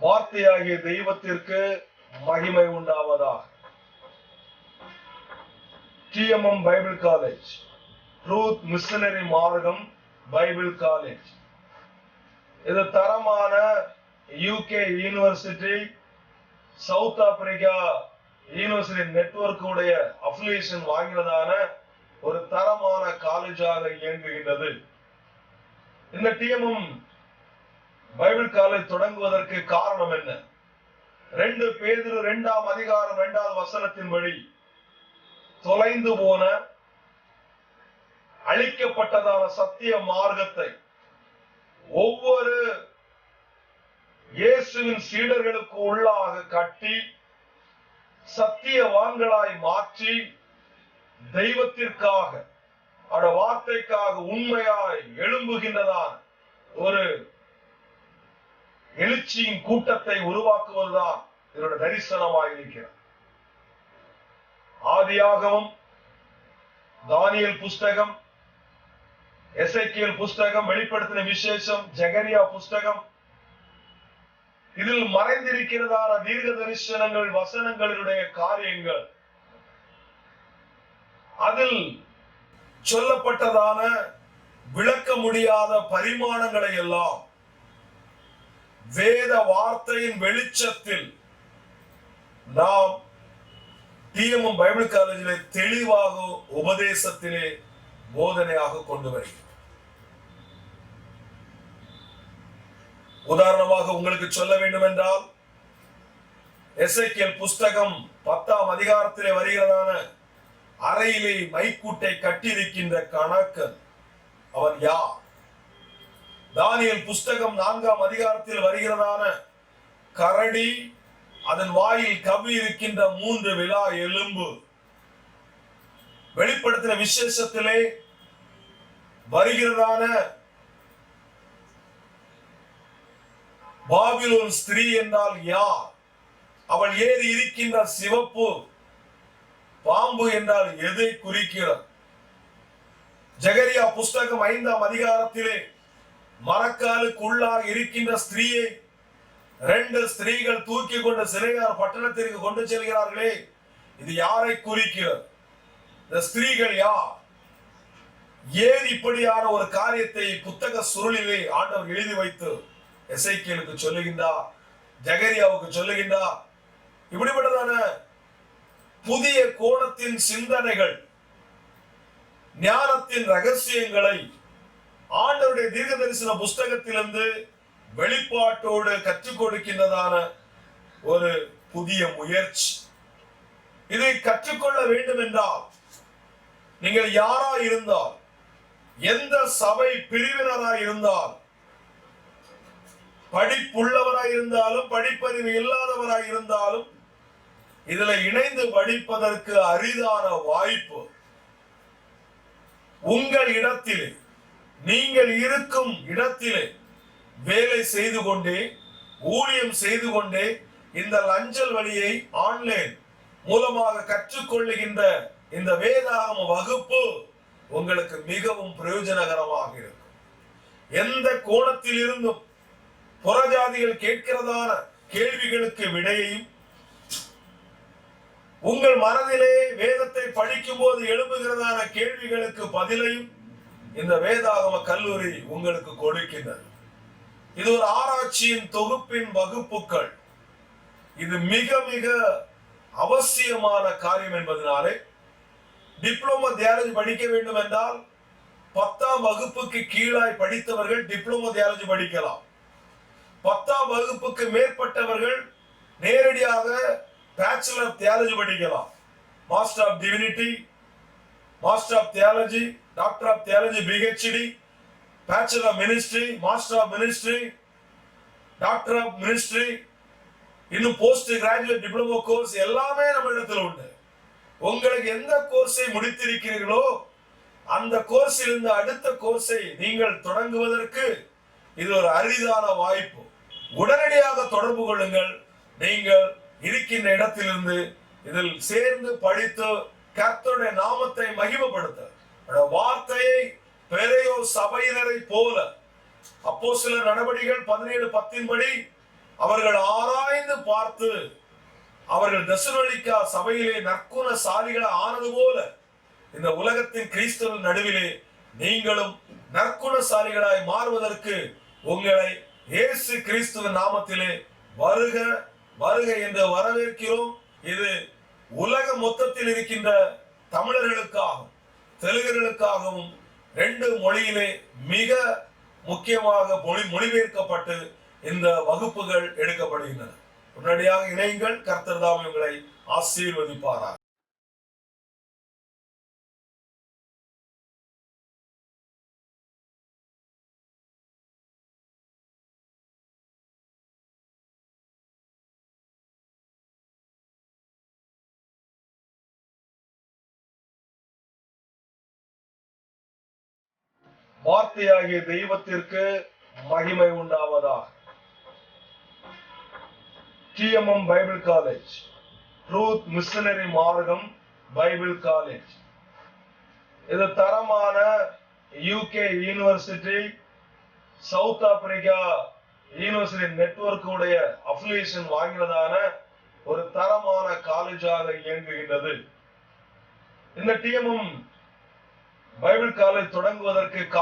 வார்த்தையாகிய தெய்வத்திற்கு மகிமை உண்டாவதாக. TMM Bible college truth missionary மார்க்கம் பைபிள் காலேஜ் இது தரமான UK university South Africa university network உடைய அஃபிலியேஷன் வாங்கினதான ஒரு தரமான காலேஜாக இயங்குகின்றது. இந்த டிஎம்எம் பைபிள் காலேஜ் தொடங்குவதற்கு காரணம் என்ன? ரெண்டு பேதிரு இரண்டாம் அதிகாரம் இரண்டாவது வசனத்தின்படி தொலைந்து போன அழிக்கப்பட்டதான சத்திய மார்க்கத்தை ஒவ்வொரு இயேசுவின் சீடர்களுக்கு உள்ளாக கட்டி சத்தியவான்களாய் மாற்றி தெய்வத்திற்காக அவட வார்த்தைக்காக உண்மையாய் எழும்புகின்றதான ஒரு எழுச்சியின் கூட்டத்தை உருவாக்குவதுதான் இதனுடைய தரிசனமாக இருக்கிறது. ஆதியாகவும் தானியல் புஸ்தகம் எசைக்கியல் புஸ்தகம் வெளிப்படுத்தின விசேஷம் ஜெகரியா புஸ்தகம். இதில் மறைந்திருக்கிறதான தீர்க்க தரிசனங்கள் வசனங்களினுடைய காரியங்கள். அதில் சொல்லப்பட்டதான விளக்க முடியாத பரிமாணங்களை எல்லாம் வேத வார்த்தையின் வெளிச்சத்தில் நாம் டிஎம்எம் பைபிள் காலேஜிலே தெளிவாக உபதேசத்திலே போதனையாக கொண்டு வருகிறோம். உதாரணமாக உங்களுக்கு சொல்ல வேண்டும் என்றால் எஸ்ஐக்கியல் புஸ்தகம் பத்தாம் அதிகாரத்திலே வருகிறதான அறையிலே மைக்கூட்டை கட்டியிருக்கின்ற கணக்கன் அவன் யார்? தானியல் புஸ்தகம் நான்காம் அதிகாரத்தில் வருகிறதான கரடி அதன் வாயில் கவி இருக்கின்ற மூன்று விழா எலும்பு. வெளிப்படுத்தின விசேஷத்திலே வருகிறதான பாபிலோன் ஸ்திரீ என்றால் யார்? அவள் ஏறி இருக்கின்ற சிவப்பு பாம்பு என்றால் எதை குறிக்கிறது? ஜெகரியா புஸ்தகம் ஐந்தாம் அதிகாரத்திலே மரக்காலுக்குள்ளாக இருக்கின்ற ஸ்திரீயை ரெண்டு ஸ்திரீகள் தூக்கி கொண்டு சிறையார் பட்டணத்திற்கு கொண்டு செல்கிறார்களே இது யாரை குறிக்கிறது? இந்த ஸ்திரீகள் யார்? ஏன் இப்படியான ஒரு காரியத்தை புத்தக சுருளிலே ஆண்டவர் எழுதி வைத்து எசைக்கியலுக்கு சொல்லுகின்றார் ஜெகரியாவுக்கு சொல்லுகின்றார்? இப்படிப்பட்டதான புதிய கோணத்தின் சிந்தனைகள் ஞானத்தின் ரகசியங்களை ஆண்டவருடைய தீர்க்க தரிசன புஸ்தகத்திலிருந்து வெளிப்பாட்டோடு கற்றுக் கொடுக்கின்றதான ஒரு புதிய முயற்சி. இதை கற்றுக்கொள்ள வேண்டும் என்றால் நீங்கள் யாரா இருந்தால் எந்த சபை பிரிவினராய் இருந்தால் படிப்புள்ளவராய் இருந்தாலும் படிப்பறிவு இல்லாதவராய் இருந்தாலும் இதுல இணைந்து படிப்பதற்கு அரிதான வாய்ப்பு உங்கள் இடத்திலே நீங்கள் இருக்கும் இடத்திலே வேலை செய்து கொண்டே ஊழியம் செய்து கொண்டே இந்த லஞ்சல் வழியை ஆன்லைன் மூலமாக கற்றுக்கொள்ளுகின்ற இந்த வேதாகம வகுப்பு உங்களுக்கு மிகவும் பிரயோஜனகரமாக இருக்கும். எந்த கோணத்தில் இருந்தும் புறஜாதிகள் கேட்கிறதான கேள்விகளுக்கு விடையையும் உங்கள் மனதிலே வேதத்தை படிக்கும் போது எழுப்புகிறதான கேள்விகளுக்கு பதிலையும் இந்த வேதாகம கல்லூரி உங்களுக்கு கொடுக்கின்றது. இது ஒரு ஆராய்ச்சியின் தொகுப்பின் வகுப்புகள். இது மிக மிக அவசியமான காரியம் என்பதனாலே டிப்ளமோ தியாலஜி படிக்க வேண்டும் என்றால் பத்தாம் வகுப்புக்கு கீழாய் படித்தவர்கள் டிப்ளமோ தியாலஜி படிக்கலாம். பத்தாம் வகுப்புக்கு மேற்பட்டவர்கள் நேரடியாக பேச்சுலர் ஆஃப் தியாலஜி படிக்கலாம். Master of divinity master of theology doctor of theology PhD bachelor of ministry master of ministry doctor of ministry இன்னும் போஸ்ட் கிராஜுவேட் டிப்ளமோ கோர்ஸ் எல்லாமே நம்ம இடத்துல உண்டு. உங்களுக்கு எந்த கோர்ஸை முடித்திருக்கிறீர்களோ அந்த கோர்ஸில் இருந்து அடுத்த கோர்ஸை நீங்கள் தொடங்குவதற்கு இது ஒரு அரிதான வாய்ப்பு. உடனடியாக தொடர்பு கொள்ளுங்கள். நீங்கள் இருக்கின்ற இடத்திலிருந்து இதில் சேர்ந்து படித்து கர்த்தருடைய நாமத்தை மகிமப்படுத்த. வார்த்தையை பெரையோ சபையினரை போல அப்போ சில நடவடிக்கைகள் பதினேழு பத்தின்படி அவர்கள் ஆராய்ந்து பார்த்து அவர்கள் தசுரலிக்கா சபையிலே நற்குணசாலிகள் ஆனது போல இந்த உலகத்தின் கிறிஸ்தவ நடுவிலே நீங்களும் நற்குணசாலிகளாய் மாறுவதற்கு உங்களை இயேசு கிறிஸ்துவின் நாமத்திலே வருக வருக என்று வரவேற்கிறோம். இது உலக மொத்தத்தில் இருக்கின்ற தமிழர்களுக்காகவும் தெலுங்கர்களுக்காகவும் ரெண்டு மொழியிலே மிக முக்கியமாக மொழி மொழிபெயர்க்கப்பட்டு இந்த வகுப்புகள் எடுக்கப்படுகின்றன. உடனடியாக இணையங்கள். கர்த்தர் தாம் உங்களை ஆசீர்வதிப்பாரார் வார்த்தையாகிய தெய்வத்திற்கு மகிமை உண்டாவதாக. TMM Bible college truth missionary மார்க்கம் பைபிள் காலேஜ் இது தரமான UK university South Africa university network உடைய அஃபிலியேஷன் வாங்கினதான ஒரு தரமான காலேஜாக இயங்குகின்றது. இந்த டிஎம்எம் பைபிள் காலேஜ் தொடங்குவதற்கு